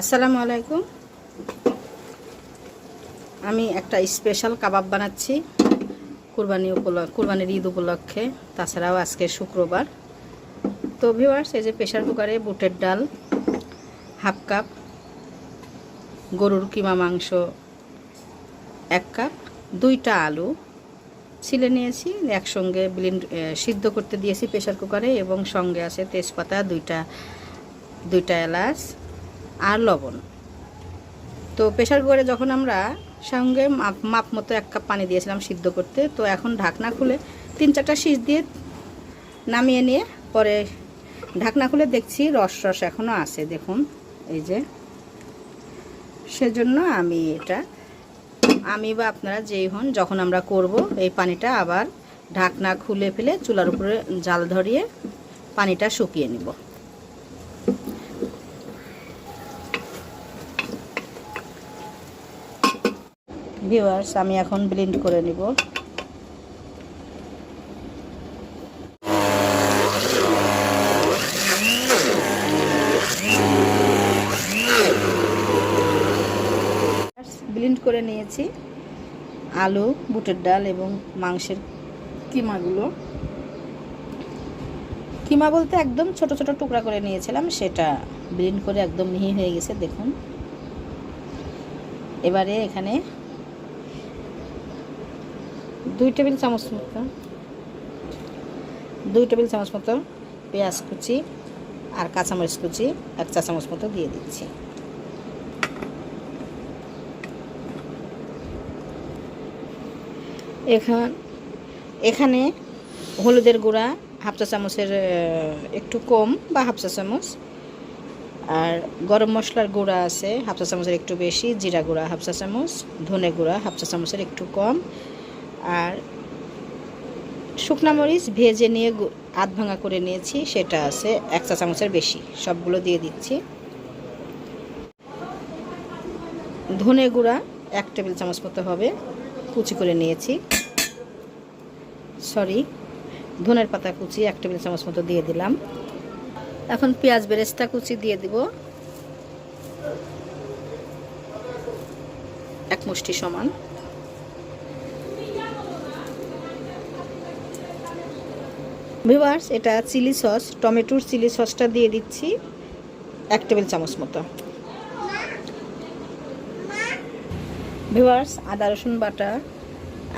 আসসালামু আলাইকুম। আমি একটা স্পেশাল কাবাব বানাচ্ছি কুরবানি উপলক্ষ কুরবানির ঈদ উপলক্ষে, তাছাড়াও আজকে শুক্রবার। তো ভিউয়ার্স, এই যে প্রেশার কুকারে বুটের ডাল, হাফ কাপ, গরুর কিমা মাংস, এক কাপ, দুইটা আলু ছিলে নিয়েছি, একসঙ্গে ব্লিন্ড সিদ্ধ করতে দিয়েছি প্রেশার কুকারে এবং সঙ্গে আছে তেজপাতা, দুইটা দুইটা এলাচ আর লবণ। তো প্রেশার কুকারে যখন আমরা সঙ্গে মাপ মাপ মতো এক কাপ পানি দিয়েছিলাম সিদ্ধ করতে, তো এখন ঢাকনা খুলে তিন চারটা শীষ দিয়ে নামিয়ে নিয়ে পরে ঢাকনা খুলে দেখছি রস রস এখনও আছে, দেখুন, এই যে। সেজন্য আমি এটা, আমি বা আপনারা যেই হন, যখন আমরা করব এই পানিটা আবার ঢাকনা খুলে ফেলে চুলার উপরে জাল ধরিয়ে পানিটা শুকিয়ে নিব। ভিউয়ার্স আমি এখন ব্লেন্ড করে নিব। ব্লেন্ড করে নিয়েছি আলু, বুটের ডাল এবং মাংসের কিমাগুলো। কিমা বলতে একদম ছোট ছোট টুকরা করে নিয়েছিলাম, সেটা ব্লেন্ড করে একদম মিহি হয়ে গেছে, দেখুন। এবারে এখানে দুই টেবিল চামচ মতো, দুই টেবিল চামচ মতো পেঁয়াজ কুচি আর কাঁচামরিচ কুচি এক চা চামচ মতো দিয়ে দিচ্ছি। এখান, এখানে হলুদের গুঁড়া হাফ চা চামচের একটু কম বা হাফ চা চামচ। আর গরম মশলার গুঁড়া আছে, হাফ চা চামচের একটু বেশি, জিরা গুঁড়া হাফ চা চামচ, ধনে গুঁড়া হাফ চা চামচের একটু কম আর শুকনা মরিচ ভেজে নিয়ে আধ ভাঙা করে নিয়েছি, সেটা আছে এক চা চামচের বেশি, সবগুলো দিয়ে দিচ্ছি। ধনে গুঁড়া এক টেবিল চামচ মতো হবে, কুচি করে নিয়েছি। সরি, ধনের পাতা কুচি এক টেবিল চামচ মতো দিয়ে দিলাম। এখন পেঁয়াজ বেরেস্তা কুচি দিয়ে দিব। এক মুষ্টি সমান। ভিভার্স এটা চিলি সস, টমেটোর চিলি সসটা দিয়ে দিচ্ছি এক টেবিল চামচ মতো। ভিভার্স আদা, রসুন বাটা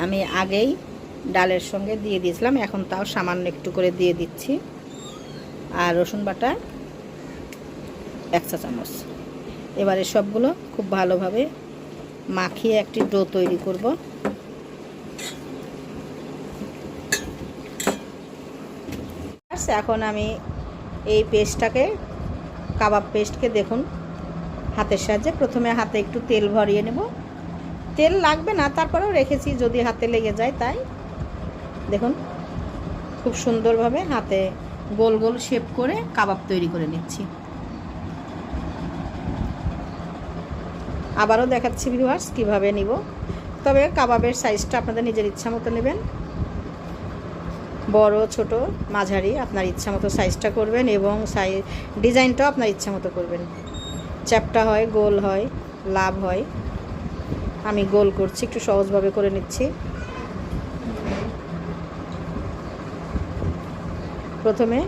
আমি আগেই ডালের সঙ্গে দিয়ে দিয়েছিলাম, এখন তাও সামান্য একটু করে দিয়ে দিচ্ছি। আর রসুন বাটা এক চা চামচ। এবারে সবগুলো খুব ভালোভাবে মাখিয়ে একটি ডো তৈরি করব। এখন আমি এই পেস্টটাকে, কাবাব পেস্টকে দেখুন হাতের সাহায্যে। প্রথমে হাতে একটু তেল ভরিয়ে নেব। তেল লাগবে না, তারপরেও রেখেছি, যদি হাতে লেগে যায় তাই। দেখুন, খুব সুন্দরভাবে হাতে গোল গোল শেপ করে কাবাব তৈরি করে নিচ্ছি। আবারও দেখাচ্ছি ভিউয়ার্স কীভাবে নিব। তবে কাবাবের সাইজটা আপনাদের নিজের ইচ্ছা মতো নেবেন। বড়, ছোট, মাঝারি আপনার ইচ্ছা মতো সাইজটা করবেন এবং সাইজ ডিজাইনটাও আপনার ইচ্ছা মতো করবেন। চ্যাপটা হয়, গোল হয়, লাভ হয়। আমি গোল করছি, একটু সহজভাবে করে নিচ্ছি। প্রথমে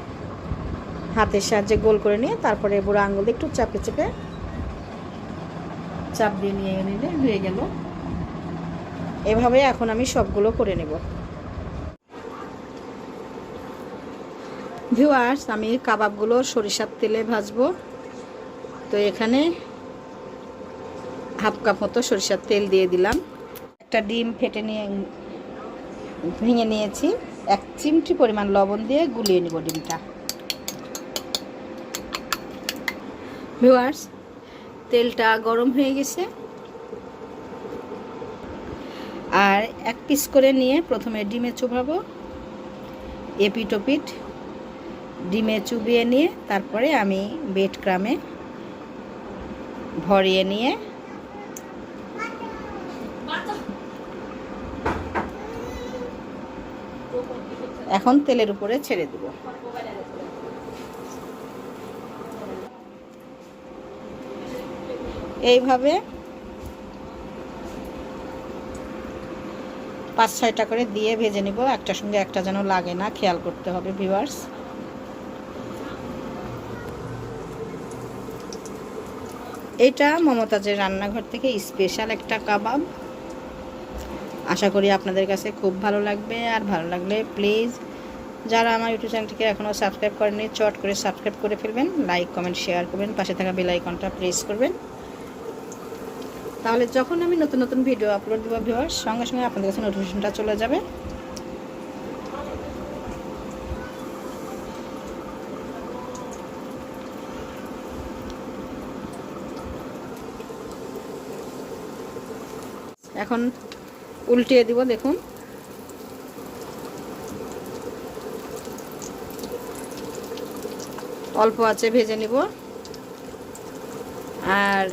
হাতের সাহায্যে গোল করে নিয়ে তারপরে বুড়ো আঙুল একটু চাপে চেপে চাপ দিয়ে নিয়ে নিলে হয়ে গেল। এভাবে এখন আমি সবগুলো করে নেব। ভিউয়ার্স, আমি কাবাবগুলো সরিষার তেলে ভাজবো। তো এখানে হাফ কাপ মতো সরিষার তেল দিয়ে দিলাম। একটা ডিম ফেটে নিয়ে ভেঙে নিয়েছি। এক চিমটি পরিমাণ লবণ দিয়ে গুলিয়ে নিব ডিমটা। ভিউয়ার্স, তেলটা গরম হয়ে গেছে। আর এক পিস করে নিয়ে প্রথমে ডিমে চুবাবো। এপিট ওপিট ডিমে চুবিয়ে নিয়ে তারপরে আমি বেড ক্রামে ভরিয়ে নিয়ে এখন তেলের উপরে ছেড়ে দেব। এইভাবে পাঁচ ছয়টা করে দিয়ে ভেজে নিব। একটা সঙ্গে একটা যেন লাগে না, খেয়াল করতে হবে ভিউয়ার্স এটা মমতাজের রান্নাঘর থেকে স্পেশাল একটা কাবাব। আশা করি আপনাদের কাছে খুব ভালো লাগবে, আর ভালো লাগলে প্লিজ যারা আমার ইউটিউব চ্যানেলটিকে এখনও সাবস্ক্রাইব করেনি চট করে সাবস্ক্রাইব করে ফেলবেন, লাইক, কমেন্ট, শেয়ার করবেন, পাশে থাকা বেল আইকনটা প্রেস করবেন। তাহলে যখন আমি নতুন নতুন ভিডিও আপলোড দেবো, ভিউয়ার্স, সঙ্গে সঙ্গে আপনাদের কাছে নোটিফিকেশনটা চলে যাবে। এখন উল্টিয়ে দিব, দেখুন। অল্প আছে ভেজে নিব। আর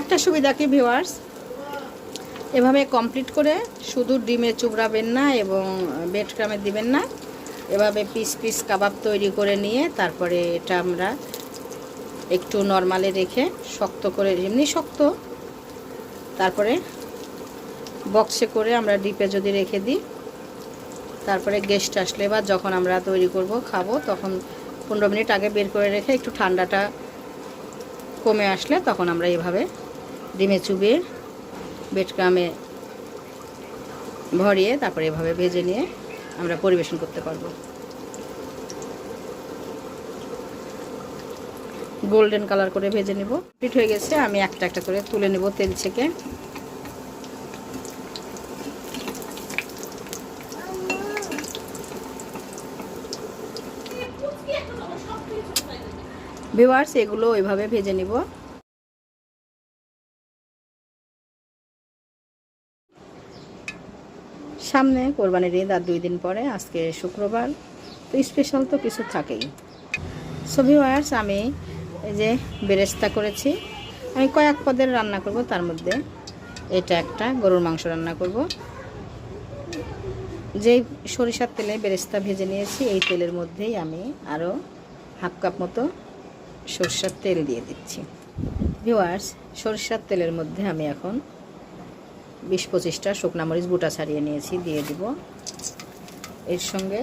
একটা সুবিধা কি ভিওয়ার্স এভাবে কমপ্লিট করে শুধু ডিমে চুবড়াবেন না এবং বেড ক্রামে দিবেন না। এভাবে পিস পিস কাবাব তৈরি করে নিয়ে তারপরে এটা আমরা একটু নর্মালে রেখে শক্ত করে, এমনি শক্ত তারপরে বক্সে করে আমরা ডিপে যদি রেখে দিই, তারপরে গেস্ট আসলে বা যখন আমরা তৈরি করব, খাব, তখন পনেরো মিনিট আগে বের করে রেখে একটু ঠান্ডাটা কমে আসলে তখন আমরা এভাবে ডিমে চুবিয়ে বেটকামে ভরিয়ে তারপরে এভাবে ভেজে নিয়ে আমরা পরিবেশন করতে পারব। গোল্ডেন কালার করে ভেজে নিব। পিট হয়ে গেছে, আমি একটা একটা করে তুলে নেব তেল থেকে। ভিওয়ার্স এগুলো ওইভাবে ভেজে নিব। সামনে কোরবানির ঈদ আর দুই দিন পরে, আজকে শুক্রবার। তো স্পেশাল তো কিছু থাকেই। সো ভিওয়ার্স আমি এই যে বেরেস্তা করেছি। আমি কয়েক পদের রান্না করব, তার মধ্যে এটা একটা, গরুর মাংস রান্না করব। যেই সরিষার তেলে বেরেস্তা ভেজে নিয়েছি, এই তেলের মধ্যেই আমি আরও হাফ কাপ মতো সরষার তেল দিয়ে দিচ্ছি। ভিওয়ার্স সরিষার তেলের মধ্যে আমি এখন বিশ পঁচিশটা শুকনা মরিচ বুটা ছাড়িয়ে নিয়েছি, দিয়ে দিব। এর সঙ্গে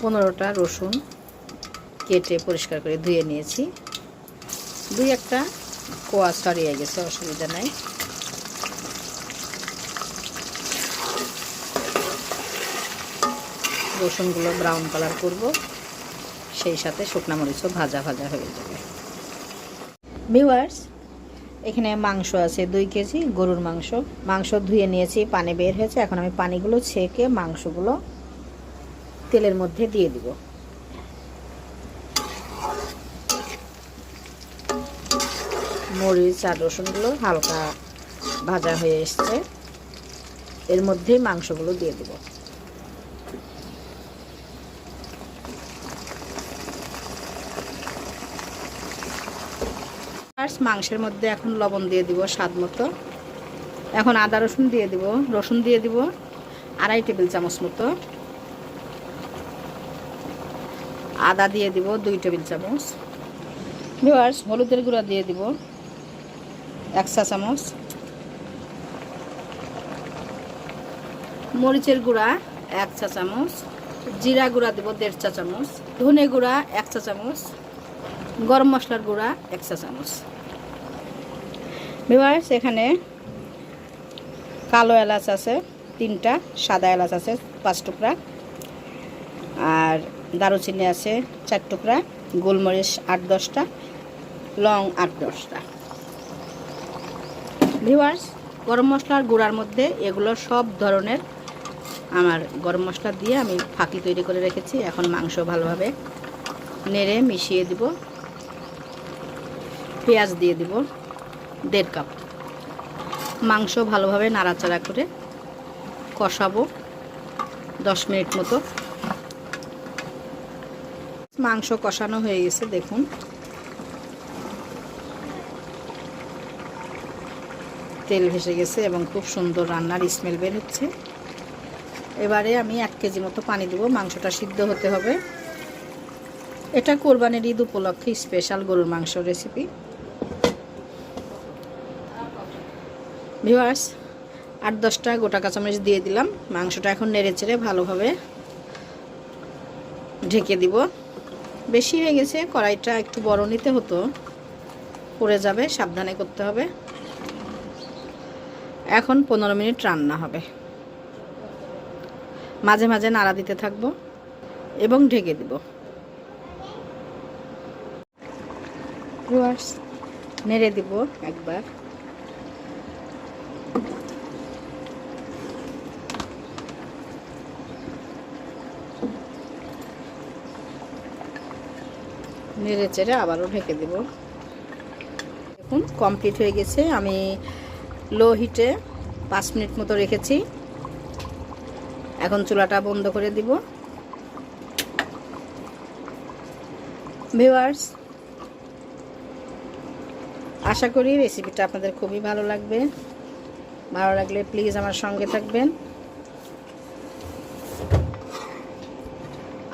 পনেরোটা রসুন কেটে পরিষ্কার করে ধুয়ে নিয়েছি। দুই একটা কোয়া ছাড়িয়ে গেছে অসুবিধা নাই। রসুনগুলো ব্রাউন কালার করব, সেই সাথে শুকনা মরিচও ভাজা ভাজা হয়ে যাবে। ভিউয়ার্স এখানে মাংস আছে দুই কেজি, গরুর মাংস। মাংস ধুয়ে নিয়েছি, পানি বের হয়েছে। এখন আমি পানিগুলো ছেঁকে মাংসগুলো তেলের মধ্যে দিয়ে দিব। মরিচ আর রসুনগুলো হালকা ভাজা হয়ে এসছে। এর মধ্যেই মাংসগুলো দিয়ে দেবো। ফার্স্ট মাংসের মধ্যে এখন লবণ দিয়ে দিব স্বাদ মতো। এখন আদা রসুন দিয়ে দিব, রসুন দিয়ে দিব আড়াই টেবিল চামচ মতো। আদা দিয়ে দিব দুই টেবিল চামচ। হলুদের গুঁড়া দিয়ে দিব। এক চা চামচ। মরিচের গুঁড়া এক চা চামচ। জিরা গুঁড়া দেব দেড় চা চামচ। ধনে গুঁড়া এক চা চামচ। গরম মশলার গুঁড়া এক চা চামচ। ভিওয়ার্স এখানে কালো এলাচ আছে, তিনটা, সাদা এলাচ আছে, পাঁচ টুকরা। আর দারুচিনি আছে, চার টুকরা, গোলমরিচ আট দশটা, লং আট দশটা। ভিওয়ার্স গরম মশলার গুঁড়ার মধ্যে এগুলো সব ধরনের আমার গরম মশলা দিয়ে আমি ফাঁকি তৈরি করে রেখেছি। এখন মাংস ভালোভাবে নেড়ে মিশিয়ে দিব। পেঁয়াজ দিয়ে দিব দেড় কাপ। মাংস ভালোভাবে নাড়াচাড়া করে কষাবো দশ মিনিট মতো। মাংস কষানো হয়ে গেছে, দেখুন। তেল ভেসে গেছে এবং খুব সুন্দর রান্নার স্মেল বের হচ্ছে এবারে আমি এক কেজি মতো পানি দেবো, মাংসটা সিদ্ধ হতে হবে। এটা কোরবানির ঈদ উপলক্ষে স্পেশাল গরুর মাংস রেসিপি ভিওয়ার্স আট দশটা গোটা কাঁচামরিচ দিয়ে দিলাম। মাংসটা এখন নেড়ে চেড়ে ভালোভাবে ঢেকে দিব। বেশি হয়ে গেছে, কড়াইটা একটু বড় নিতে হতো। পড়ে যাবে, সাবধানে করতে হবে। এখন পনেরো মিনিট রান্না হবে। মাঝে মাঝে নাড়া দিতে থাকব এবং ঢেকে দিব। নেড়ে দিব একবার। নেড়ে চেড়ে আবারও ঢেকে দেব। দেখুন কমপ্লিট হয়ে গেছে। আমি লো হিটে পাঁচ মিনিট মতো রেখেছি। এখন চুলাটা বন্ধ করে দিব। ভিউয়ার্স, আশা করি রেসিপিটা আপনাদের খুবই ভালো লাগবে। ভালো লাগলে প্লিজ আমার সঙ্গে থাকবেন।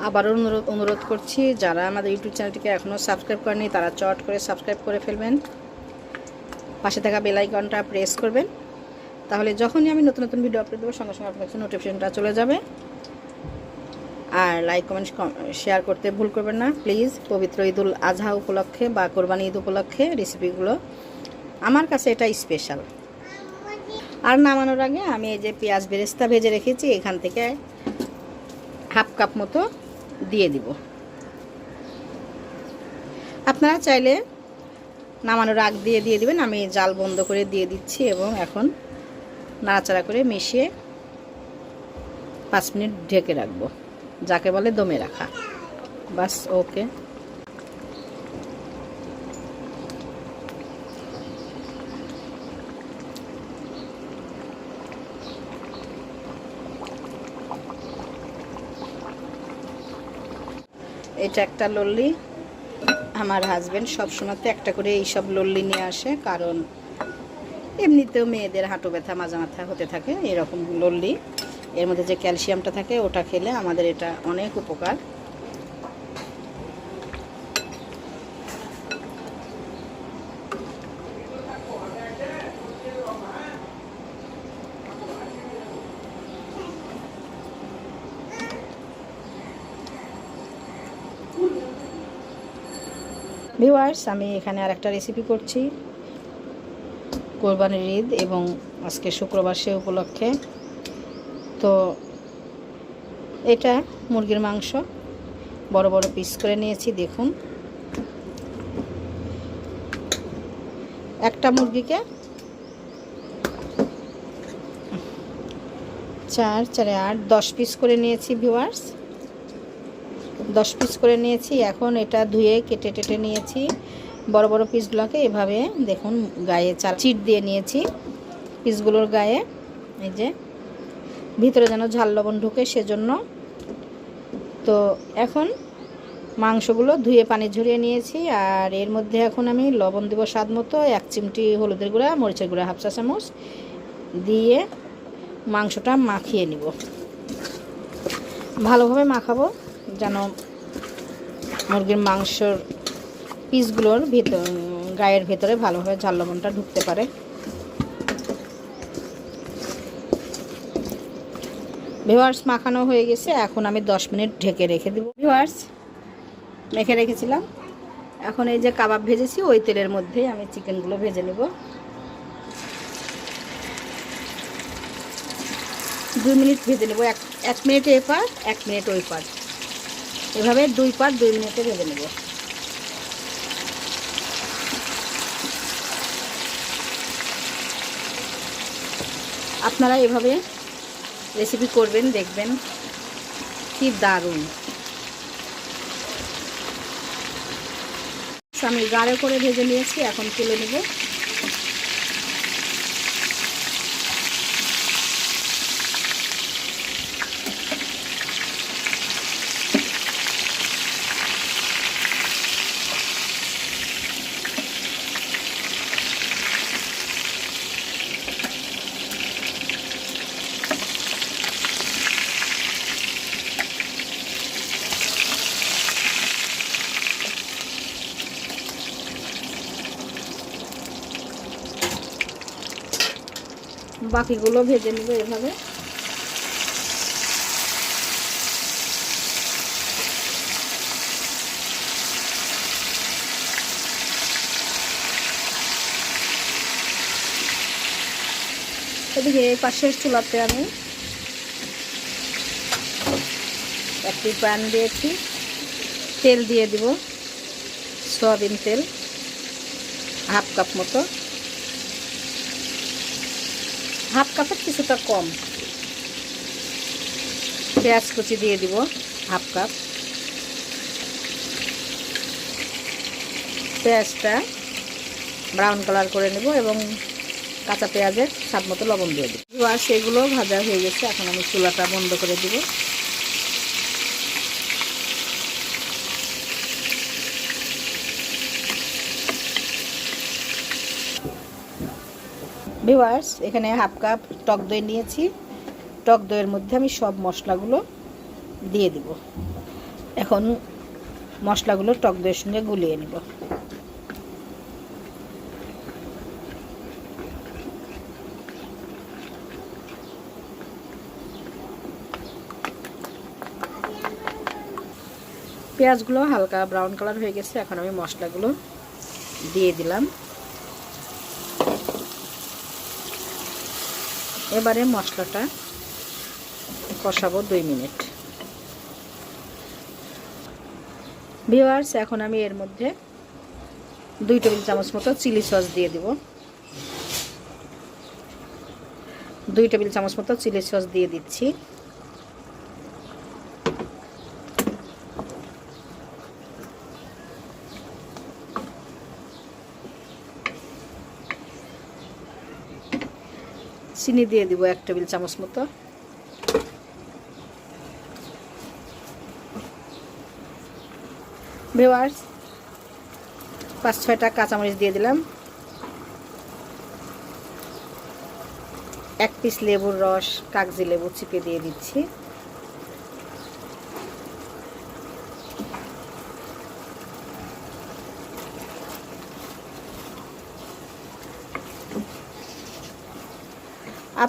আবারও অনুরোধ অনুরোধ করছি, যারা আমাদের ইউটিউব চ্যানেলটিকে এখনও সাবস্ক্রাইব করেনি তারা চট করে সাবস্ক্রাইব করে ফেলবেন। পাশে থাকা বেলাইকনটা প্রেস করবেন। তাহলে যখনই আমি নতুন নতুন ভিডিও আপলোড দেবো, সঙ্গে সঙ্গে আপনার কাছে নোটিফিকেশনটা চলে যাবে। আর লাইক কমেন্ট শেয়ার করতে ভুল করবেন না। প্লিজ পবিত্র ঈদুল আজহা উপলক্ষে বা কোরবানি ঈদ উপলক্ষে রেসিপিগুলো আমার কাছে এটা স্পেশাল আর নামানোর আগে আমি এই যে পেঁয়াজ বেরেস্তা ভেজে রেখেছি, এখান থেকে হাফ কাপ মতো দিয়ে দিব। আপনারা চাইলে নামানোর আগ দিয়ে দিয়ে দিবেন। আমি জাল বন্ধ করে দিয়ে দিচ্ছি এবং এখন নাড়াচাড়া করে মিশিয়ে পাঁচ মিনিট ঢেকে রাখব। যাকে বলে দমে রাখা। বাস, ওকে। এটা একটা লল্লি। আমার হাজব্যান্ড সবসময়তে একটা করে এইসব লল্লি নিয়ে আসে, কারণ এমনিতেও মেয়েদের হাঁটু ব্যথা মাজা মাথা হতে থাকে, এরকম লল্লি। এর মধ্যে যে ক্যালসিয়ামটা থাকে, ওটা খেলে আমাদের এটা অনেক উপকার। ভিউয়ার্স, আমি এখানে আর একটা রেসিপি করছি। কোরবানির ঈদ এবং আজকে শুক্রবার সে উপলক্ষে। তো এটা মুরগির মাংস। বড় বড় পিস করে নিয়েছি, দেখুন। একটা মুরগিকে চার, চারে আট, দশ পিস করে নিয়েছি ভিউয়ার্স। দশ পিস করে নিয়েছি। এখন এটা ধুয়ে কেটে টেটে নিয়েছি। বড় বড় পিসগুলোকে এভাবে দেখুন গায়ে চার চিট দিয়ে নিয়েছি পিসগুলোর গায়ে। এই যে, ভিতরে যেন ঝাল লবণ ঢুকে সেজন্য। তো এখন মাংসগুলো ধুয়ে পানি ঝরিয়ে নিয়েছি আর এর মধ্যে এখন আমি লবণ দেবো স্বাদ মতো এক চিমটি হলুদের গুঁড়া, মরিচের গুঁড়া, হাফ চা চামচ দিয়ে মাংসটা মাখিয়ে নিব। ভালোভাবে মাখাবো। যেন মুরগির মাংসর পিসগুলোর ভিতর, গায়ের ভেতরে ভালোভাবে ঝাল লবণটা ঢুকতে পারে। ভিওয়ার্স মাখানো হয়ে গেছে। এখন আমি দশ মিনিট ঢেকে রেখে দেবো। ভিওয়ার্স মেখে রেখেছিলাম। এখন এই যে কাবাব ভেজেছি, ওই তেলের মধ্যেই আমি চিকেনগুলো ভেজে নেব। দুই মিনিট ভেজে নেব। এক এক মিনিট এ পার এক মিনিট ওই পার এভাবে দুই পার দুই মিনিটে ভেজে নেব। আপনারা এভাবে রেসিপি করবেন, দেখবেন কি দারুণ। আমি গাঢ় করে ভেজে নিয়েছি, এখন তুলে নেব। বাকিগুলো ভেজে নেব এভাবে। এদিকে পাশের চুলাতে আমি একটি প্যান দিয়েছি। তেল দিয়ে দিব, সয়াবিন তেল, হাফ কাপ মতো। হাফ কাপের কিছুটা কম। পেঁয়াজ কুচি দিয়ে দিব হাফ কাপ। পেঁয়াজটা ব্রাউন কালার করে নেব এবং কাঁচা পেঁয়াজের স্বাদ মতো লবণ দিয়ে দেবো। আর সেগুলো ভাজা হয়ে গেছে, এখন আমি চুলাটা বন্ধ করে দিব। ভিওয়ার্স এখানে হাফ কাপ টক দই নিয়েছি। টক দইয়ের মধ্যে আমি সব মশলাগুলো দিয়ে দিব। এখন মশলাগুলো টক দইয়ের সঙ্গে গুলিয়ে নিব। পেঁয়াজগুলো হালকা ব্রাউন কালার হয়ে গেছে, এখন আমি মশলাগুলো দিয়ে দিলাম। এবারে মশলাটা কষাবো দুই মিনিট। ভিওয়ার্স এখন আমি এর মধ্যে দুই টেবিল চামচ মতো চিলি সস দিয়ে দিব। দুই টেবিল চামচ মতো চিলি সস দিয়ে দিচ্ছি। চিনি দিয়ে দিব এক টেবিল চামচ মতো। ভিওয়ার্স পাঁচ ছয়টা কাঁচামরিচ দিয়ে দিলাম। এক পিস লেবুর রস, কাগজি লেবু চিপে দিয়ে দিচ্ছি।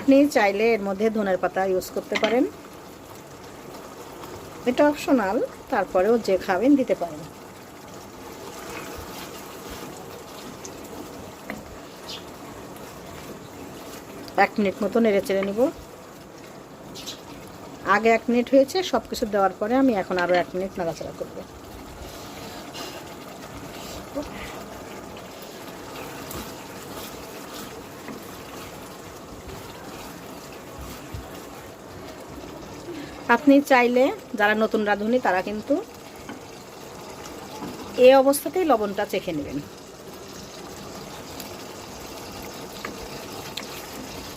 আপনি চাইলে এর মধ্যে ধনের পাতা ইউজ করতে পারেন। এটা অপশনাল তারপরেও যে খাবেন দিতে পারেন। এক মিনিট মতো নেড়ে চেড়ে নিব। আগে এক মিনিট হয়েছে সব কিছু দেওয়ার পরে আমি এখন আরও এক মিনিট নাড়াচাড়া করব। আপনি চাইলে যারা নতুন রাঁধুনি, তারা কিন্তু এই অবস্থাতেই লবণটা চেখে নেবেন।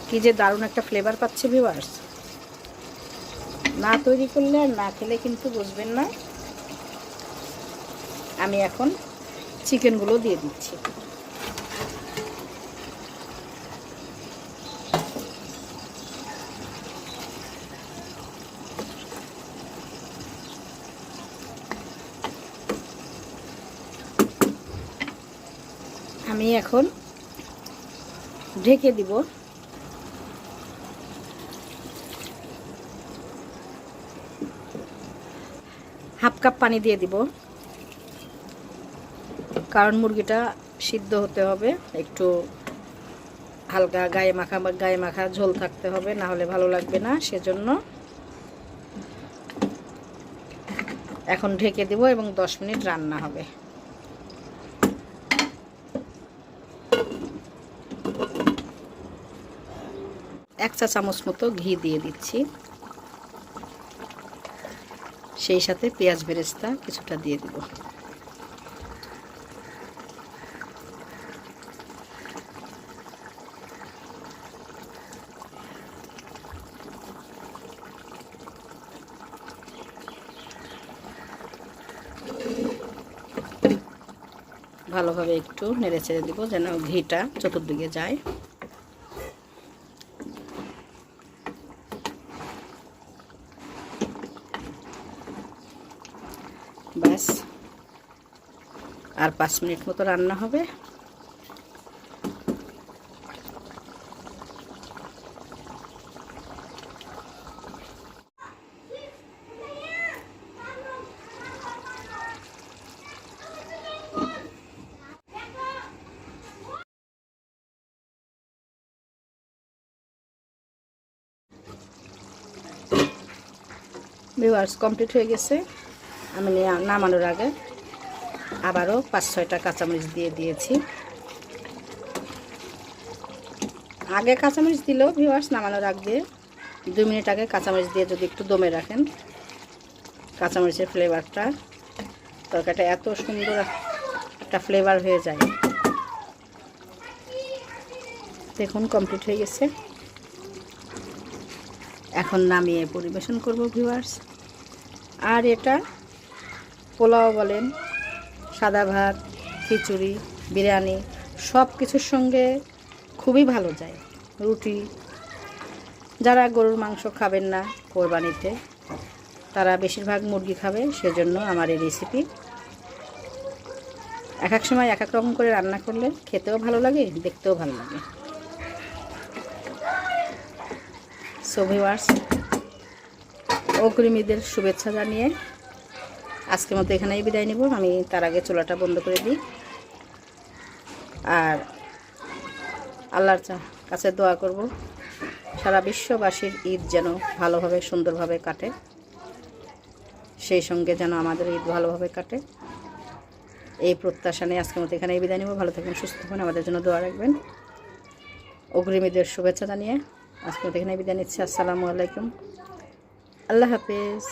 কি যে দারুণ একটা ফ্লেভার পাচ্ছে ভিউয়ার্স না তৈরি করলে আর না খেলে কিন্তু বুঝবেন না। আমি এখন চিকেনগুলো দিয়ে দিচ্ছি আমি এখন ঢেকে দিব। হাফ কাপ পানি দিয়ে দিব। কারণ মুরগিটা সিদ্ধ হতে হবে, একটু হালকা গায়ে মাখা বা গায়ে মাখা ঝোল থাকতে হবে, না হলে ভালো লাগবে না, সেজন্য এখন ঢেকে দিব এবং দশ মিনিট রান্না হবে। এক চা চামচ মতো ঘি দিয়ে দিচ্ছি। সেই সাথে পেঁয়াজ বেরেস্তা কিছুটা দিয়ে দিব। ভালোভাবে একটু নেড়ে ছেড়ে দিব যেন ঘিটা চতুর্দিকে যায়। আর পাঁচ মিনিট মতো রান্না হবে। ভিউয়ার্স কমপ্লিট হয়ে গেছে। আমি নামানোর আগে আবারও পাঁচ, ছয়টা কাঁচামরিচ দিয়ে দিয়েছি। আগে কাঁচামরিচ দিলেও ভিউয়ার্স নামানোর আগে দুই মিনিট আগে কাঁচামরিচ দিয়ে যদি একটু দমে রাখেন, কাঁচামরিচের ফ্লেভারটা তরকারিটা এত সুন্দর একটা ফ্লেভার হয়ে যায়। দেখুন কমপ্লিট হয়ে গেছে। এখন নামিয়ে পরিবেশন করব ভিউয়ার্স আর এটা পোলাও বলেন সাদা ভাত, খিচুড়ি, বিরিয়ানি সব কিছুর সঙ্গে খুবই ভালো যায়। রুটি, যারা গরুর মাংস খাবেন না কোরবানিতে, তারা বেশিরভাগ মুরগি খাবে, সেজন্য আমার এই রেসিপি এক এক সময় এক এক রকম করে রান্না করলে খেতেও ভালো লাগে, দেখতেও ভালো লাগে। সো ভিউয়ার্স, অগ্রিমীদের শুভেচ্ছা জানিয়ে আজকের মতো এখানেই বিদায় নিব। আমি তার আগে চোলাটা বন্ধ করে দিই। আর আল্লাহর কাছে দোয়া করব। সারা বিশ্ববাসীর ঈদ যেন ভালোভাবে, সুন্দরভাবে কাটে। সেই সঙ্গে যেন আমাদের ঈদ ভালোভাবে কাটে। এই প্রত্যাশা নিয়ে আজকের মতো এখানেই বিদায় নিব। ভালো থাকবেন, সুস্থ থাকবেন। আমাদের জন্য দোয়া রাখবেন। অগ্রিমীদের শুভেচ্ছা জানিয়ে আজকে মতো এখানে বিদায় নিচ্ছি। আসসালামু আলাইকুম। আল্লাহ হাফিজ।